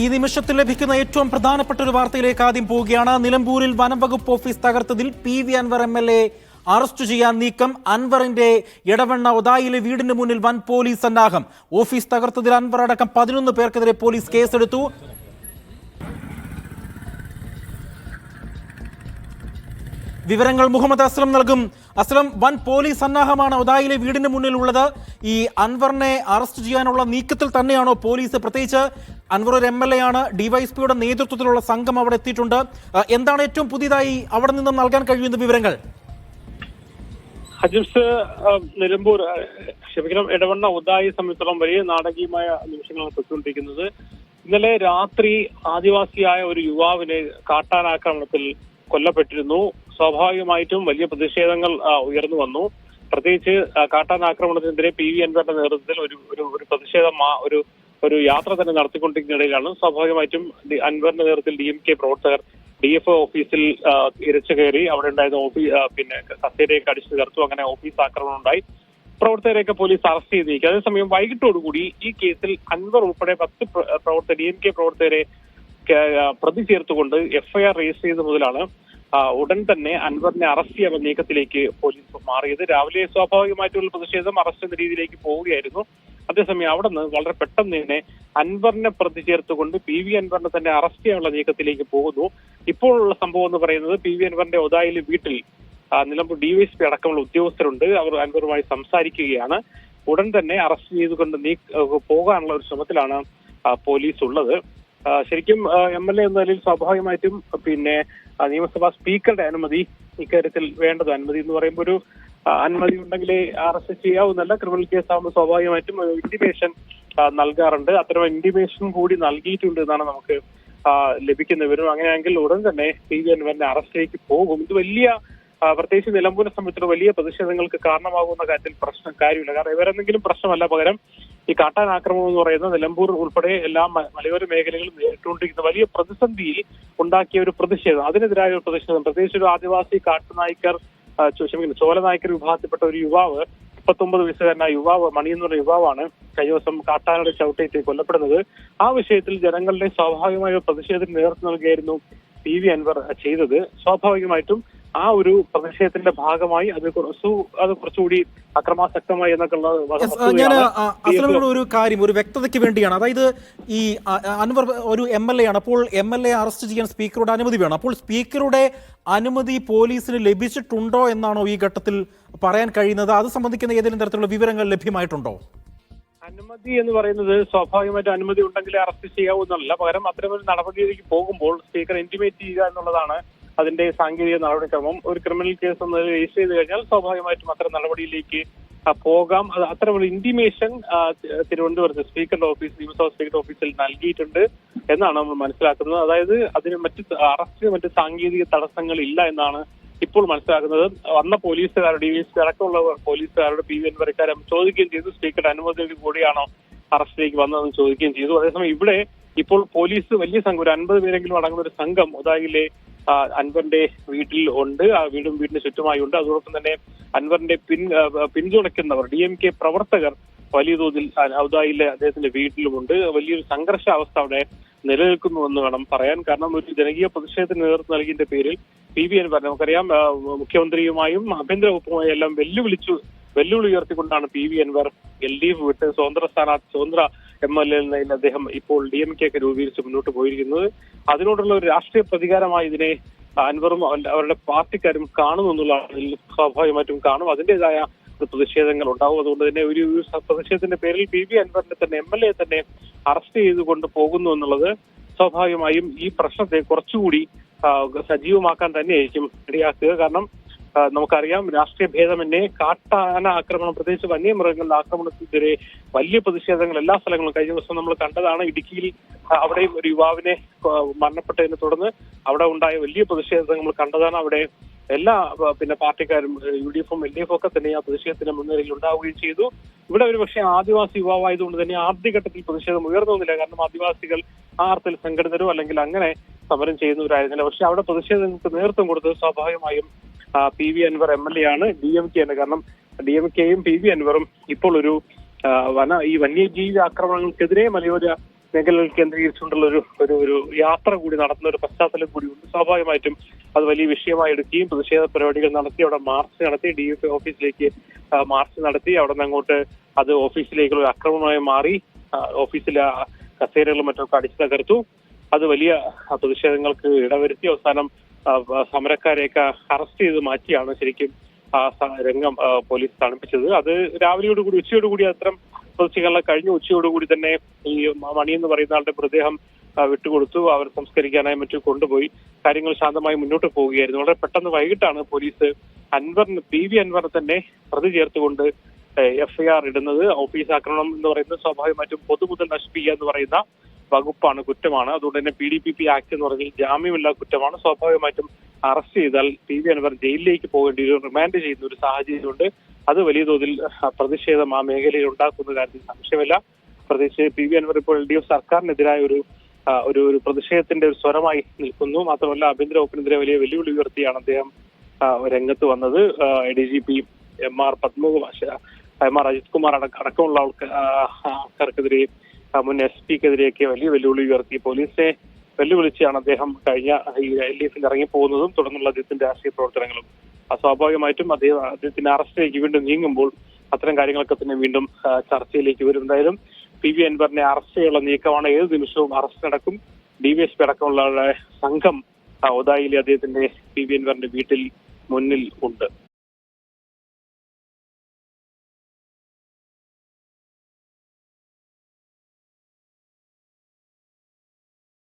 ഈ നിമിഷത്തിൽ ലഭിക്കുന്ന ഏറ്റവും പ്രധാനപ്പെട്ട ഒരു വാർത്തയിലേക്ക് ആദ്യം പോവുകയാണ്. നിലമ്പൂരിൽ വനംവകുപ്പ് office തകർത്തതിൽ P V Anvar M L A arrest ചെയ്യാൻ നീക്കം. അൻവറിന്റെ ഇടവണ്ണ ഒതായിലെ വീടിന് മുന്നിൽ വൻ പോലീസ് സന്നാഹം. ഓഫീസ് തകർത്തതിൽ അൻവർ അടക്കം പതിനൊന്ന് പേർക്കെതിരെ പോലീസ് കേസെടുത്തു. വിവരങ്ങൾ മുഹമ്മദ് അസ്ലം നൽകും. അസ്ലം വൻ പോലീസ് സന്നാഹമാണ് ഒതായിലെ വീടിന് മുന്നിലുള്ളത്. ഈ അൻവറിനെ അറസ്റ്റ് ചെയ്യാനുള്ള നീക്കത്തിൽ തന്നെയാണോ പോലീസ് പ്രത്യേകിച്ച്? അൻവർ ഒരു എം എൽ എ ആണ്. ഡിവൈഎസ്പിയുടെ നേതൃത്വത്തിലുള്ള സംഘം അവിടെ എത്തിയിട്ടുണ്ട്. എന്താണ് ഏറ്റവും പുതിയതായി അവിടെ നിന്നും നൽകാൻ കഴിയുന്ന വിവരങ്ങൾ? ഹജിംസ് ആ, നിലമ്പൂർ ക്ഷമിക്കണം ഇടവണ്ണ ഉദായി സംബന്ധിച്ചോളം വലിയ നാടകീയമായ നിമിഷങ്ങളാണ് പൊയ്ക്കൊണ്ടിരിക്കുന്നത്. ഇന്നലെ രാത്രി ആദിവാസിയായ ഒരു യുവാവിനെ കാട്ടാനാക്രമണത്തിൽ കൊല്ലപ്പെട്ടിരുന്നു. സ്വാഭാവികമായിട്ടും വലിയ പ്രതിഷേധങ്ങൾ ഉയർന്നു വന്നു. പ്രത്യേകിച്ച് കാട്ടാൻ ആക്രമണത്തിനെതിരെ പി വി അൻവറിന്റെ നേതൃത്വത്തിൽ ഒരു ഒരു ഒരു പ്രതിഷേധം ഒരു ഒരു യാത്ര തന്നെ നടത്തിക്കൊണ്ടിരിക്കുന്നതിനിടയിലാണ് സ്വാഭാവികമായിട്ടും അൻവറിന്റെ നേതൃത്വത്തിൽ ഡി എം കെ പ്രവർത്തകർ ഡി എഫ് ഓഫീസിൽ ഇരച്ചു കയറി. അവിടെ ഉണ്ടായിരുന്ന ഓഫീസ് പിന്നെ കസേരയൊക്കെ അടിച്ചു തീർത്തു അങ്ങനെ ഓഫീസ് ആക്രമണം ഉണ്ടായി. പ്രവർത്തകരെയൊക്കെ പോലീസ് അറസ്റ്റ് ചെയ്തിരിക്കുക അതേസമയം വൈകിട്ടോടുകൂടി ഈ കേസിൽ അൻവർ ഉൾപ്പെടെ പത്ത് പ്ര- പ്രവർത്തകർ ഡി എം കെ പ്രവർത്തകരെ പ്രതി ചേർത്തുകൊണ്ട് എഫ്ഐആർ രജിസ്റ്റർ ചെയ്ത മുതലാണ് ഉടൻ തന്നെ അൻവറിനെ അറസ്റ്റ് ചെയ്യാനുള്ള നീക്കത്തിലേക്ക് പോലീസ് മാറിയത്. രാവിലെ സ്വാഭാവികമായിട്ടുള്ള പ്രതിഷേധം അറസ്റ്റ് എന്ന രീതിയിലേക്ക് പോവുകയായിരുന്നു. അതേസമയം അവിടെ നിന്ന് വളരെ പെട്ടെന്ന് തന്നെ അൻവറിനെ പ്രതി ചേർത്തുകൊണ്ട് പി വി അൻവറിനെ തന്നെ അറസ്റ്റ് ചെയ്യാനുള്ള നീക്കത്തിലേക്ക് പോകുന്നു. ഇപ്പോഴുള്ള സംഭവം എന്ന് പറയുന്നത് പി വി അൻവറിന്റെ ഒതായിലെ വീട്ടിൽ നിലമ്പൂർ ഡിവൈഎസ്പി അടക്കമുള്ള ഉദ്യോഗസ്ഥരുണ്ട്. അവർ അൻവറുമായി സംസാരിക്കുകയാണ്. ഉടൻ തന്നെ അറസ്റ്റ് ചെയ്തുകൊണ്ട് നീ പോകാനുള്ള ഒരു ശ്രമത്തിലാണ് പോലീസ് ഉള്ളത് ശരിക്കും എം എൽ എ എന്ന നിലയിൽ സ്വാഭാവികമായിട്ടും പിന്നെ നിയമസഭാ സ്പീക്കറുടെ അനുമതി ഇക്കാര്യത്തിൽ വേണ്ടത്. അനുമതി എന്ന് പറയുമ്പോൾ ഒരു അനുമതി ഉണ്ടെങ്കിലേ അറസ്റ്റ് ചെയ്യാവുന്നല്ല ക്രിമിനൽ കേസ് ആകുമ്പോൾ സ്വാഭാവികമായിട്ടും ഇന്റിമേഷൻ നൽകാറുണ്ട്. അത്തരം ഇന്റിമേഷൻ കൂടി നൽകിയിട്ടുണ്ട് എന്നാണ് നമുക്ക് ലഭിക്കുന്ന വിവരം അങ്ങനെയാണെങ്കിൽ ഉടൻ തന്നെ പി വി അൻവറിന്റെ അറസ്റ്റിലേക്ക് പോകും. ഇത് വലിയ പ്രത്യേകിച്ച് നിലമ്പൂരെ സംബന്ധിച്ചിടത്തോളം വലിയ പ്രതിഷേധങ്ങൾക്ക് കാരണമാകുന്ന കാര്യത്തിൽ പ്രശ്നം കാര്യമില്ല. കാരണം ഇവരെന്തെങ്കിലും പ്രശ്നമല്ല. പകരം ഈ കാട്ടാൻ ആക്രമണം എന്ന് പറയുന്നത് നിലമ്പൂർ ഉൾപ്പെടെ എല്ലാ മലയോര മേഖലകളും നേരിട്ടുകൊണ്ടിരിക്കുന്ന വലിയ പ്രതിസന്ധിയിൽ ഉണ്ടാക്കിയ ഒരു പ്രതിഷേധം. അതിനെതിരായ ഒരു പ്രതിഷേധം. പ്രത്യേകിച്ച് ഒരു ആദിവാസി കാട്ടുനായ്ക്കർ ക്ഷമിക്കുന്നു ചോലനായ്ക്കർ വിഭാഗത്തിൽപ്പെട്ട ഒരു യുവാവ് മുപ്പത്തൊമ്പത് വയസ്സുകാരനായ യുവാവ് മണി എന്ന് പറഞ്ഞ യുവാവാണ് കഴിഞ്ഞ ദിവസം കാട്ടാനയുടെ ചവിട്ടേറ്റ് കൊല്ലപ്പെടുന്നത്. ആ വിഷയത്തിൽ ജനങ്ങളുടെ സ്വാഭാവികമായ പ്രതിഷേധത്തിന് നേതൃത്വം നൽകിയായിരുന്നു പി വി അൻവർ ചെയ്തത്. സ്വാഭാവികമായിട്ടും ആ ഒരു പ്രതിഷേധത്തിന്റെ ഭാഗമായി അത് കുറച്ചു അത് കുറച്ചുകൂടി അക്രമാസക്തമായി എന്നൊക്കെ ഉള്ള യെസ്, ആ, ഞാൻ അസ്ലമിനോട് ഒരു കാര്യം ഒരു വ്യക്തതയ്ക്ക് വേണ്ടിയാണ്. അതായത് ഈ അൻവർ ഒരു എം എൽ എ ആണ്. അപ്പോൾ എം എൽ എ അറസ്റ്റ് ചെയ്യാൻ സ്പീക്കറുടെ അനുമതി വേണം. അപ്പോൾ സ്പീക്കറുടെ അനുമതി പോലീസിന് ലഭിച്ചിട്ടുണ്ടോ എന്നാണോ ഈ ഘട്ടത്തിൽ പറയാൻ കഴിയുന്നത്? അത് സംബന്ധിക്കുന്ന ഏതെങ്കിലും തരത്തിലുള്ള വിവരങ്ങൾ ലഭ്യമായിട്ടുണ്ടോ? അനുമതി എന്ന് പറയുന്നത് സ്വാഭാവികമായിട്ട് അനുമതി ഉണ്ടെങ്കിലേ അറസ്റ്റ് ചെയ്യാവുന്നല്ല പകരം അത്തരമൊരു നടപടിയിലേക്ക് പോകുമ്പോൾ സ്പീക്കർ ഇന്റിമേറ്റ് ചെയ്യുക എന്നുള്ളതാണ് അതിന്റെ സാങ്കേതിക നടപടിക്രമം ഒരു ക്രിമിനൽ കേസ് എന്ന് രജിസ്റ്റർ ചെയ്ത് കഴിഞ്ഞാൽ സ്വാഭാവികമായിട്ടും അത്തരം നടപടിയിലേക്ക് പോകാം. അത് അത്തരം ഒരു ഇന്റിമേഷൻ തിരുവനന്തപുരത്ത് സ്പീക്കറുടെ ഓഫീസ് നിയമസഭാ സ്പീക്കറുടെ ഓഫീസിൽ നൽകിയിട്ടുണ്ട് എന്നാണ് നമ്മൾ മനസ്സിലാക്കുന്നത്. അതായത് അതിന് മറ്റ് അറസ്റ്റിന് മറ്റ് സാങ്കേതിക തടസ്സങ്ങൾ ഇല്ല എന്നാണ് ഇപ്പോൾ മനസ്സിലാക്കുന്നത്. വന്ന പോലീസുകാരുടെ ഡി എസ് അടക്കമുള്ള പോലീസുകാരുടെ പി വി എൻ വരക്കാരും ചോദിക്കുകയും ചെയ്തു. സ്പീക്കറുടെ അനുമതിയോട് കൂടിയാണോ അറസ്റ്റിലേക്ക് വന്നതെന്ന് ചോദിക്കുകയും ചെയ്തു. അതേസമയം ഇവിടെ ഇപ്പോൾ പോലീസ് വലിയ സംഘം ഒരു അൻപത് പേരെങ്കിലും അടങ്ങുന്ന ഒരു സംഘം ഉദായിലെ അൻവറിന്റെ വീട്ടിൽ ഉണ്ട്. ആ വീടും വീടിന് ചുറ്റുമായി ഉണ്ട്. അതോടൊപ്പം തന്നെ അൻവറിന്റെ പിൻ പിന്തുണയ്ക്കുന്നവർ ഡി എം കെ പ്രവർത്തകർ വലിയ തോതിൽ ഔദായിലെ അദ്ദേഹത്തിന്റെ വീട്ടിലുമുണ്ട്. വലിയൊരു സംഘർഷാവസ്ഥ അവിടെ നിലനിൽക്കുന്നുവെന്ന് വേണം പറയാൻ. കാരണം ഒരു ജനകീയ പ്രതിഷേധത്തിന് നേതൃത്വം നൽകിയതിന്റെ പേരിൽ പി വി പറഞ്ഞു നമുക്കറിയാം മുഖ്യമന്ത്രിയുമായും ആഭ്യന്തര വകുപ്പുമായും എല്ലാം വെല്ലുവിളിച്ചു വെല്ലുവിളി ഉയർത്തിക്കൊണ്ടാണ് P V Anvar L D F വിട്ട് സ്വതന്ത്ര സ്ഥാനാർത്ഥി സ്വതന്ത്ര എം എൽ എ നിലയിൽ അദ്ദേഹം ഇപ്പോൾ ഡി എം കെ ഒക്കെ രൂപീകരിച്ച് മുന്നോട്ട് പോയിരിക്കുന്നത്. അതിനോടുള്ള ഒരു രാഷ്ട്രീയ പ്രതികാരമായി ഇതിനെ അൻവറും അവരുടെ പാർട്ടിക്കാരും കാണുന്നു എന്നുള്ളതാണ്. സ്വാഭാവികമായിട്ടും കാണും. അതിന്റേതായ ഒരു പ്രതിഷേധങ്ങൾ ഉണ്ടാവും. അതുകൊണ്ട് തന്നെ ഒരു പ്രതിഷേധത്തിന്റെ പേരിൽ പി വി അൻവറിനെ തന്നെ എം എൽ എ തന്നെ അറസ്റ്റ് ചെയ്തുകൊണ്ട് പോകുന്നു എന്നുള്ളത് സ്വാഭാവികമായും ഈ പ്രശ്നത്തെ കുറച്ചുകൂടി സജീവമാക്കാൻ തന്നെയായിരിക്കും ഇടയാക്കുക. കാരണം നമുക്കറിയാം രാഷ്ട്രീയ ഭേദമന്യേ കാട്ടാന ആക്രമണം പ്രത്യേകിച്ച് വന്യമൃഗങ്ങളുടെ ആക്രമണത്തിനെതിരെ വലിയ പ്രതിഷേധങ്ങൾ എല്ലാ സ്ഥലങ്ങളും കഴിഞ്ഞ ദിവസം നമ്മൾ കണ്ടതാണ്. ഇടുക്കിയിൽ അവിടെയും ഒരു യുവാവിനെ മരണപ്പെട്ടതിനെ തുടർന്ന് അവിടെ ഉണ്ടായ വലിയ പ്രതിഷേധങ്ങൾ നമ്മൾ കണ്ടതാണ്. അവിടെ എല്ലാ പിന്നെ പാർട്ടിക്കാരും യു ഡി എഫും എൽ ഡി എഫും ഒക്കെ തന്നെ ആ പ്രതിഷേധത്തിന്റെ മുൻനിരയിൽ ഉണ്ടാവുകയും ചെയ്തു. ഇവിടെ ഒരു പക്ഷേ ആദിവാസി യുവാവായതുകൊണ്ട് തന്നെ ആദ്യഘട്ടത്തിൽ പ്രതിഷേധം ഉയർന്നൊന്നില്ല കാരണം ആദിവാസികൾ ആ അർത്ഥത്തിൽ സംഘടിതരോ അല്ലെങ്കിൽ അങ്ങനെ സമരം ചെയ്യുന്നവരായിരുന്നില്ല പക്ഷെ അവിടെ പ്രതിഷേധങ്ങൾക്ക് നേതൃത്വം കൊടുത്തത് സ്വാഭാവികമായും P V Anvar M L A ആണ് ഡി എം കെ ആണ് കാരണം ഡി എം കെയും പി വി അൻവറും ഇപ്പോൾ ഒരു വന ഈ വന്യജീവി ആക്രമണങ്ങൾക്കെതിരെ മലയോര മേഖലകൾ കേന്ദ്രീകരിച്ചുകൊണ്ടുള്ള ഒരു ഒരു ഒരു യാത്ര കൂടി നടത്തുന്ന ഒരു പശ്ചാത്തലം കൂടി ഉണ്ട്. സ്വാഭാവികമായിട്ടും അത് വലിയ വിഷയമായി എടുക്കുകയും പ്രതിഷേധ പരിപാടികൾ നടത്തി അവിടെ മാർച്ച് നടത്തി ഡി എഫ് ഓഫീസിലേക്ക് മാർച്ച് നടത്തി അവിടെ നിന്ന് അങ്ങോട്ട് അത് ഓഫീസിലേക്കുള്ള ആക്രമണമായി മാറി ഓഫീസിലെ കസേരകളും മറ്റൊക്കെ അടിച്ചു തകർത്തു അത് വലിയ പ്രതിഷേധങ്ങൾക്ക് ഇടവരുത്തി അവസാനം സമരക്കാരെയൊക്കെ അറസ്റ്റ് ചെയ്ത് മാറ്റിയാണ് ശരിക്കും ആ രംഗം പോലീസ് തണുപ്പിച്ചത് അത് രാവിലെയോടുകൂടി ഉച്ചയോടുകൂടി അത്തരം പ്രതിഷേധങ്ങളെ കഴിഞ്ഞ ഉച്ചയോടുകൂടി തന്നെ ഈ മണി എന്ന് പറയുന്ന ആളുടെ മൃതദേഹം വിട്ടുകൊടുത്തു. അവർ സംസ്കരിക്കാനായി മറ്റു കൊണ്ടുപോയി. കാര്യങ്ങൾ ശാന്തമായി മുന്നോട്ട് പോവുകയായിരുന്നു. വളരെ പെട്ടെന്ന് വൈകിട്ടാണ് പോലീസ് അൻവറിന് പി വി അൻവറിനെ തന്നെ പ്രതി ചേർത്തുകൊണ്ട് എഫ്ഐആർ ഇടുന്നത്. ഓഫീസ് ആക്രമണം എന്ന് പറയുന്നത് സ്വാഭാവികമായിട്ടും പൊതുമുതൽ നശിപ്പിക്കുക എന്ന് പറയുന്ന വകുപ്പാണ് കുറ്റമാണ്. അതുകൊണ്ട് തന്നെ P D P P act എന്ന് പറഞ്ഞാൽ ജാമ്യമില്ല കുറ്റമാണ്. സ്വാഭാവികമായിട്ടും അറസ്റ്റ് ചെയ്താൽ പി വി അൻവർ ജയിലിലേക്ക് പോകേണ്ടി വരും. റിമാൻഡ് ചെയ്യുന്ന ഒരു സാഹചര്യം ഉണ്ട്. അത് വലിയ തോതിൽ പ്രതിഷേധം ആ മേഖലയിൽ ഉണ്ടാക്കുന്ന കാര്യത്തിൽ സംശയമില്ല. പ്രത്യേകിച്ച് പി വി അൻവർ ഇപ്പോൾ എൽ ഡി എഫ് സർക്കാരിനെതിരായ ഒരു ഒരു ഒരു പ്രതിഷേധത്തിന്റെ ഒരു സ്വരമായി നിൽക്കുന്നു. മാത്രമല്ല ആഭ്യന്തര വകുപ്പിനെതിരെ വലിയ വെല്ലുവിളി ഉയർത്തിയാണ് അദ്ദേഹം രംഗത്ത് വന്നത്. D G P M R Padmakumar M R Ajith Kumar അടക്കമുള്ള ആൾക്കാർക്കെതിരെ മുൻ എസ് പിക്കെതിരെയൊക്കെ വലിയ വെല്ലുവിളി ഉയർത്തി. പോലീസിനെ വെല്ലുവിളിച്ചാണ് അദ്ദേഹം കഴിഞ്ഞ ഈ എൽ ഡി എഫിൽ ഇറങ്ങിപ്പോകുന്നതും തുടർന്നുള്ള അദ്ദേഹത്തിന്റെ രാഷ്ട്രീയ പ്രവർത്തനങ്ങളും. സ്വാഭാവികമായിട്ടും അദ്ദേഹം അദ്ദേഹത്തിന്റെ അറസ്റ്റിലേക്ക് വീണ്ടും നീങ്ങുമ്പോൾ അത്തരം കാര്യങ്ങളൊക്കെ തന്നെ വീണ്ടും ചർച്ചയിലേക്ക് വരും. എന്തായാലും പി വി അൻവറിനെ അറസ്റ്റ് ചെയ്യാനുള്ള നീക്കമാണ് ഏത് നിമിഷവും അറസ്റ്റ് നടക്കും. ഡി വി എസ് പി അടക്കമുള്ള സംഘം ഒതായിലെ അദ്ദേഹത്തിന്റെ പി വി അൻവറിന്റെ വീട്ടിൽ മുന്നിൽ ഉണ്ട്.